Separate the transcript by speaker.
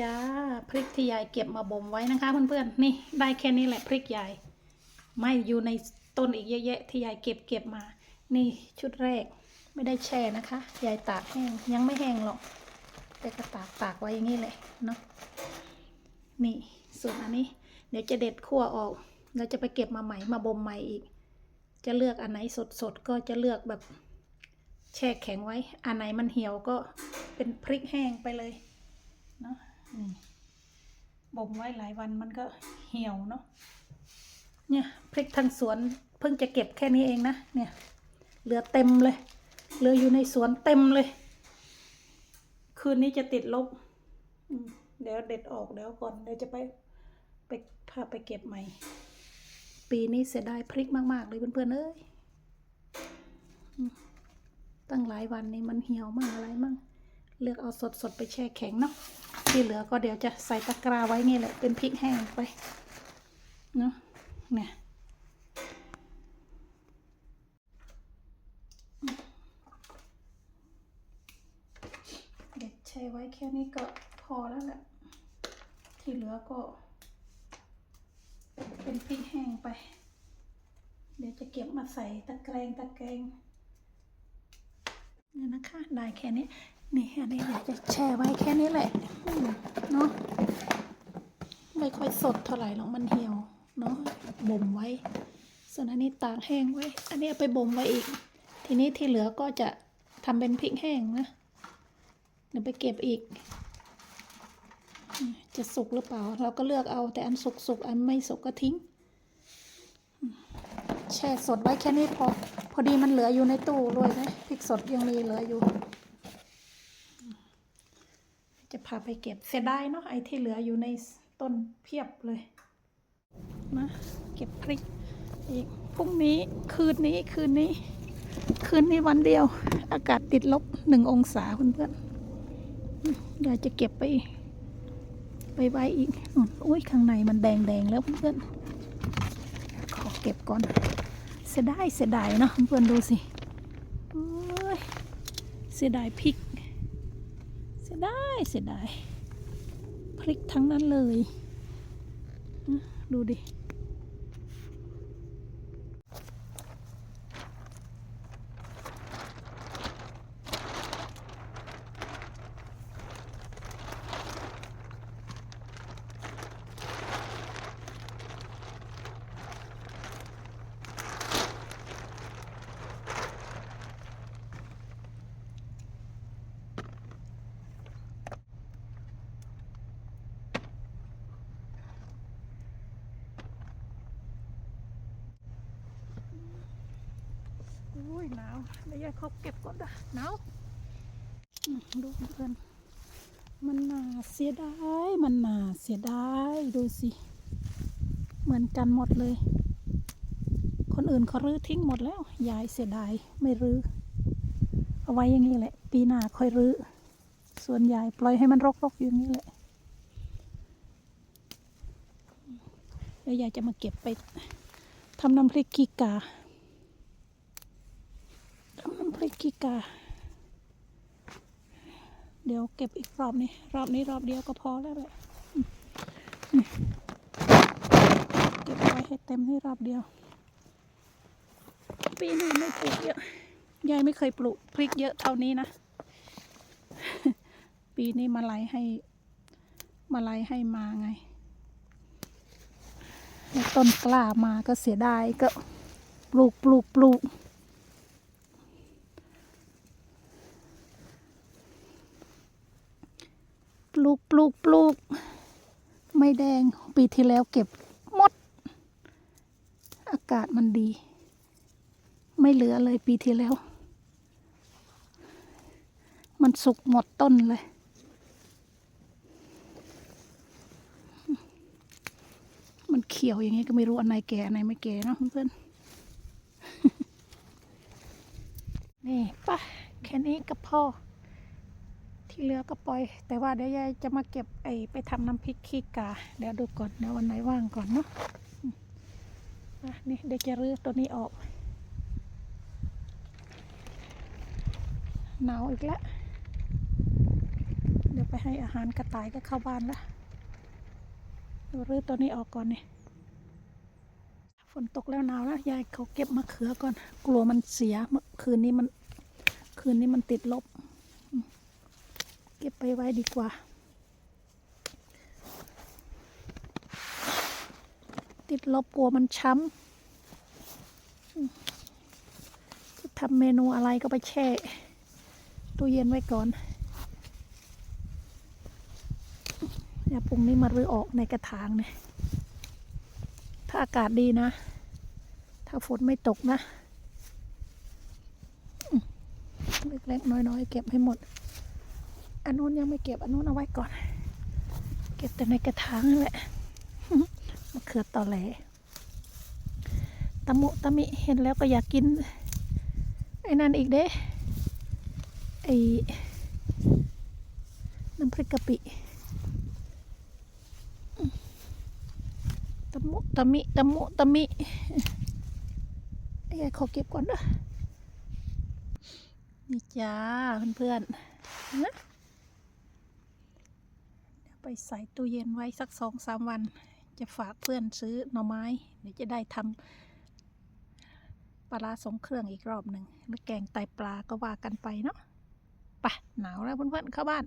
Speaker 1: จ้าพริกที่ยายเก็บมาบ่มไว้นะคะเพื่อนๆนี่ได้แค่นี้แหละพริกยาย ไม่อยู่ในต้นอีกเยอะแยะที่ยายเก็บเก็บมา นี่ชุดแรกไม่ได้แช่นะคะ ยายตากแห้งยังไม่แห้งหรอก แต่ก็ตากตากไว้อย่างนี้เลยเนาะนี่ส่วนอันนี้ เดี๋ยวจะเด็ดขั้วออกแล้วจะไปเก็บมาใหม่มาบ่มใหม่อีก จะเลือกอันไหนสดๆก็จะเลือกแบบแช่แข็งไว้ อันไหนมันเหี่ยวก็เป็นพริกแห้งไปเลยเนาะ นี่บ่มไว้หลายวันมันก็เหี่ยวเนาะเนี่ยพริกทางสวนเพิ่งจะเก็บแค่นี้เองนะเนี่ยเหลือเต็มเลย เหลืออยู่ในสวนเต็มเลย คืนนี้จะติดลบ เดี๋ยวเด็ดออกเดี๋ยวก่อนเดี๋ยวจะไปไปพาไปเก็บใหม่ ปีนี้เสียดายพริกมาก ๆ เลยเพื่อนๆเอ้ยตั้งหลายวันนี้มันเหี่ยวมากอะไรมั่งเลือกเอาสดๆไปแช่แข็งเนาะ ที่เหลือก็เดี๋ยวจะใส่ตะกร้าไว้นี่แหละ เป็นพริกแห้งไป เนาะเนี่ยเด็ดแช่ไว้แค่นี้ก็พอแล้วแหละ ที่เหลือก็ เป็นพริกแห้งไป เดี๋ยวจะเก็บมาใส่ตะแกรงตะแกรง นะคะ ได้แค่นี้ นี่อันนี้เดี๋ยวจะแช่ไว้แค่นี้แหละเนาะไม่ค่อยสดเท่าไหร่หรอกมันเหี่ยวเนาะบ่มไว้ ส่วนอันนี้ตากแห้งไว้ อันนี้เอาไปบ่มไว้อีก ทีนี้ที่เหลือก็จะทำเป็นพริกแห้งนะเดี๋ยวไปเก็บอีก จะสุกหรือเปล่า เราก็เลือกเอาแต่อันสุกสุกๆอันไม่สุกก็ทิ้ง แช่สดไว้แค่นี้พอ พอดีมันเหลืออยู่ในตู้ด้วยนะพริกสดยังมีเหลืออยู่ จะพาไปเก็บเสียดายเนาะไอ้ที่เหลืออยู่ในต้นเพียบเลยนะเก็บพริกอีกพรุ่งนี้คืนนี้คืนนี้ คืนนี้วันเดียว อากาศติดลบหนึ่งองศาเพื่อนๆอืมเดี๋ยวจะเก็บไป ไปไว้อีกอุ้ยข้างในมันแดงแดงๆแล้วเพื่อนๆขอเก็บก่อน สียดายเสียดายเนาะเพื่อนดูสิเสียดายพริก เสียดายเสียดายพริกทั้งนั้นเลย ดูดิ อุ้ยหนาวเดี๋ยวยายเขาเก็บก่อนนะหนาวดูเพื่อนมันนาเสียดายมันนาเสียดายดูสิ เหมือนกันหมดเลย คนอื่นเขารื้อทิ้งหมดแล้ว ยายเสียดายไม่รื้อเอาไว้อย่างนี้แหละ ปีหน้าค่อยรื้อส่วนยายปล่อยให้มันรกๆอยู่อย่างนี้แหละแล้วยายจะมาเก็บไปทำน้ำพริกขี้กา พริกขี้กา เดี๋ยวเก็บอีกรอบนี้ รอบนี้รอบเดียวก็พอแล้วแหละเก็บไว้ให้เต็มให้รอบเดียว ปีหน้ไม่ปลูกเยอะ ยายไม่เคยปลูกพริกเยอะเท่านี้นะ ปีนี้มาไลให้ มาไลให้มาไงต้นกล้ามาก็เสียดายก็ปลูกปลูกปลูก ป ลูกปลูกปลูก ไม่แดงปีที่แล้วเก็บหมด อากาศมันดี ไม่เหลือเลยปีที่แล้ว มันสุกหมดต้นเลยมันเขียวอย่างนี้ก็ไม่รู้อันไหนแก่อันไหนไม่แก่เนาะเพื่อนนี่ปะแค่นี้ก็พอ ที่เหลือก็ปล่อย แต่ว่าเดี๋ยวยายจะมาเก็บไอ้ไปทำน้ำพริกขี้กา เดี๋ยวดูก่อนเดี๋ยววันไหนว่างก่อนเนาะอะนี่เดี๋ยวจะรื้อตัวนี้ออกหนาวอีกแล้วเดี๋ยวไปให้อาหารกระต่ายก็เข้าบ้านละเดี๋ยวรื้อตัวนี้ออกก่อนนี่ฝนตกแล้วหนาวแล้วยายเขาเก็บมะเขือก่อน กลัวมันเสียเมื่อคืนนี้มันคืนนี้มันติดลบ เก็บไปไว้ดีกว่า ติดลบกลัวมันช้ำจะทำเมนูอะไรก็ไปแช่ตู้เย็นไว้ก่อนเดี๋ยวพรุ่งนี้มารื้อออกในกระถางเนี่ยถ้าอากาศดีนะ ถ้าฝนไม่ตกนะ เล็กๆน้อยๆ เก็บให้หมด อันนู้นยังไม่เก็บอันนู้นเอาไว้ก่อน เก็บแต่ในกระถางนั่นแหละมะเขือตอแหลตะมุตะมิเห็นแล้วก็อยากกินไอ้นั่นอีกเด้ไอ้น้ำพริกกะปิตะมุตะมิตะมุตะมิไอ้ยายขอเก็บก่อนเด้อนี่จ้าเพื่อนๆนะ ไปใส่ตู้เย็นไว้สักสองสามวัน จะฝากเพื่อนซื้อหน่อไม้เดี๋ยวจะได้ทำปลาสงเครื่องอีกรอบหนึ่งหรือแกงไตปลาก็ว่ากันไปเนาะไปหนาวแล้วเพื่อนๆเข้าบ้าน